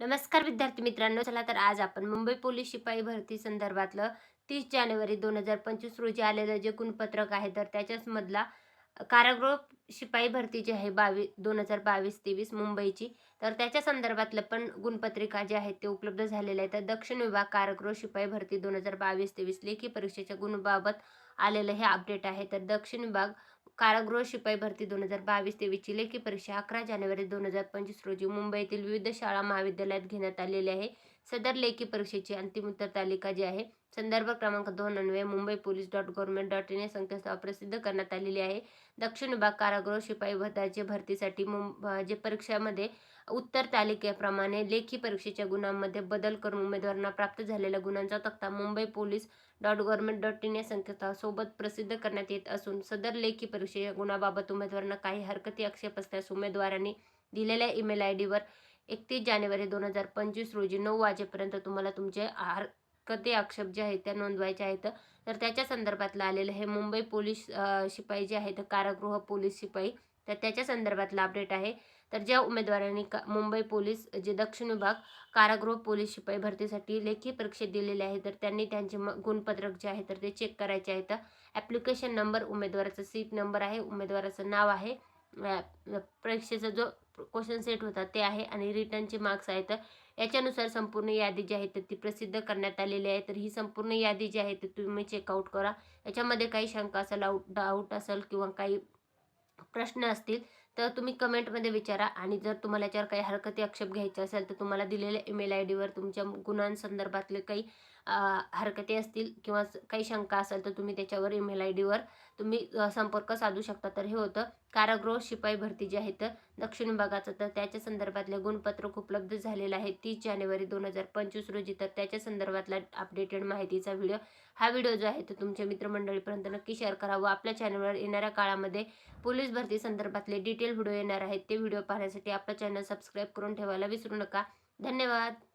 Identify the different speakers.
Speaker 1: नमस्कार विद्यार्थी मित्रांनो चला तर आज आपण मुंबई पोलीस शिपाई भरती संदर्भातलं तीस जानेवारी दोन हजार पंचवीस रोजी आलेलं जे गुणपत्रक आहे तर त्याच्याच मधला कारागृह शिपाई भरती जी आहे बावीस दोन हजार बावीस तेवीस मुंबईची तर त्याच्या संदर्भातलं पण गुणपत्रिका जे आहेत ते उपलब्ध झालेले आहे तर दक्षिण विभाग कारागृह शिपाई भरती दोन हजार बावीस तेवीस लेखी परीक्षेच्या गुणबाबत आलेलं हे अपडेट आहे. तर दक्षिण विभाग कारागृह शिपाई भरती दोन हजार बावीस तेवीसची लेखी परीक्षा अकरा जानेवारी दोन हजार पंचवीस रोजी मुंबईतील विविध शाळा महाविद्यालयात घेण्यात आलेली आहे. सदर लेखी परीक्षेची अंतिम उत्तर तालिका जी आहे संदर्भ क्रमांक दोन अन्वये Mumbai police dot government dot in या संकेतस्थळावर प्रसिद्ध करण्यात आलेली आहे. दक्षिण विभाग कारागृह शिपाई भरताचे भरतीसाठी मुं जे परीक्षामध्ये उत्तर तालिकेप्रमाणे लेखी परीक्षेच्या गुणांमध्ये बदल करून उमेदवारांना प्राप्त झालेल्या गुणांचा तक्ता Mumbai police dot government dot in या संकेतस्थळासोबत प्रसिद्ध करण्यात येत असून सदर लेखी परीक्षेच्या गुणाबाबत उमेदवारांना काही हरकती आक्षेप असल्यास उमेदवारांनी दिलेल्या ईमेल आय डीवर एकतीस जानेवारी दोन हजार पंचवीस रोजी नऊ वाजेपर्यंत तुम्हाला तुमचे हरकती आक्षेप जे आहेत त्या नोंदवायचे आहेत. तर त्याच्या संदर्भातलं आलेलं हे मुंबई पोलीस शिपाई जे आहेत कारागृह पोलीस शिपाई तर त्याच्या संदर्भातलं अपडेट आहे. तर ज्या उमेदवारांनी का मुंबई पोलीस जे दक्षिण विभाग कारागृह पोलीस शिपाई भरतीसाठी लेखी परीक्षेत दिलेले आहे तर त्यांनी त्यांचे म गुणपत्रक जे आहे तर ते चेक करायचे आहेत. ॲप्लिकेशन नंबर उमेदवाराचा सीट नंबर आहे उमेदवाराचं नाव आहे. परीक्षेचा जो क्वेश्चन सेट होता ते आहे आणि रिटर्नचे मार्क्स आहेत. याच्यानुसार संपूर्ण यादी जी आहे तर ती प्रसिद्ध करण्यात आलेली आहे. तर ही संपूर्ण यादी जी आहे ती तुम्ही चेकआउट करा. याच्यामध्ये काही शंका असेल आउट डाऊट असेल किंवा काही प्रश्न असतील तर तुम्ही कमेंटमध्ये विचारा आणि जर तुम्हाला याच्यावर काही हरकती आक्षेप घ्यायचे असेल तर तुम्हाला दिलेल्या ईमेल आय डीवर तुमच्या गुणांसंदर्भातले काही हरकती असतील किंवा काही शंका असेल तर तुम्ही त्याच्यावर ईमेल आय डीवर तुम्ही संपर्क साधू शकता. तर हे होतं कारागृह शिपाई भरती जी आहे तर दक्षिण विभागाचं तर त्याच्या संदर्भातले गुणपत्रक उपलब्ध झालेलं आहे तीस जानेवारी दोन हजार पंचवीस रोजी. तर त्याच्या संदर्भातला अपडेटेड माहितीचा व्हिडिओ हा व्हिडिओ जो आहे तो तुमच्या मित्रमंडळीपर्यंत नक्की शेअर करा व आपल्या चॅनलवर येणाऱ्या काळामध्ये पोलीस भरती संदर्भातले डिटेल व्हिडिओ येणार आहेत. ते व्हिडिओ पाहण्यासाठी आपलं चॅनल सबस्क्राईब करून ठेवायला विसरू नका. धन्यवाद.